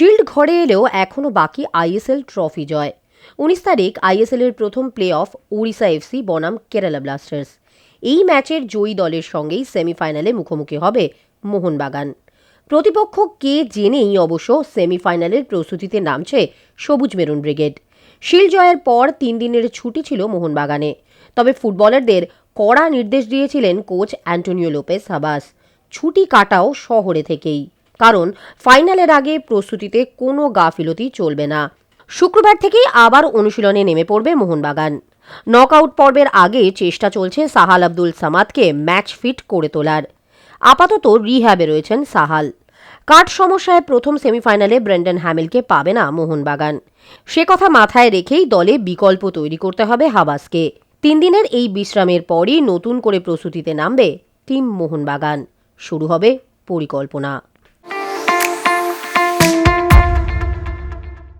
Shield ঘরে এলেও এখনও বাকি আইএসএল ট্রফি জয়। উনিশ তারিখ আইএসএল এর প্রথম প্লে অফ উড়িষ্যা এফসি, বনাম কেরালা ব্লাস্টার্স। এই ম্যাচের জয়ী দলের সঙ্গেই সেমিফাইনালে মুখোমুখি হবে মোহনবাগান। প্রতিপক্ষ কে জেনেই অবশ্য সেমিফাইনালের প্রস্তুতিতে নামছে সবুজ মেরুন ব্রিগেড। শিল জয়ের পর তিন দিনের ছুটি ছিল মোহনবাগানে। তবে ফুটবলারদের কড়া নির্দেশ দিয়েছিলেন কোচ অ্যান্টোনিও লোপেস হাবাস ছুটি কাটাও শহরে থেকেই। কারণ ফাইনালের আগে প্রস্তুতিতে কোনো গাফিলতি চলবে না। শুক্রবার থেকেই আবার অনুশীলনে নেমে পড়বে মোহনবাগান। নকআউট পর্বের আগে চেষ্টা চলছে সাহাল আব্দুল সামাদকে ম্যাচ ফিট করে তোলার। আপাতত রিহ্যাবে রয়েছেন সাহাল। কাঠ সমস্যায় প্রথম সেমিফাইনালে ব্রেন্ডন হ্যামিলকে পাবে না মোহনবাগান। সে কথা মাথায় রেখেই দলে বিকল্প তৈরি করতে হবে হাবাসকে। তিন দিনের এই বিশ্রামের পরই নতুন করে প্রস্তুতিতে নামবে টিম মোহনবাগান। শুরু হবে পরিকল্পনা।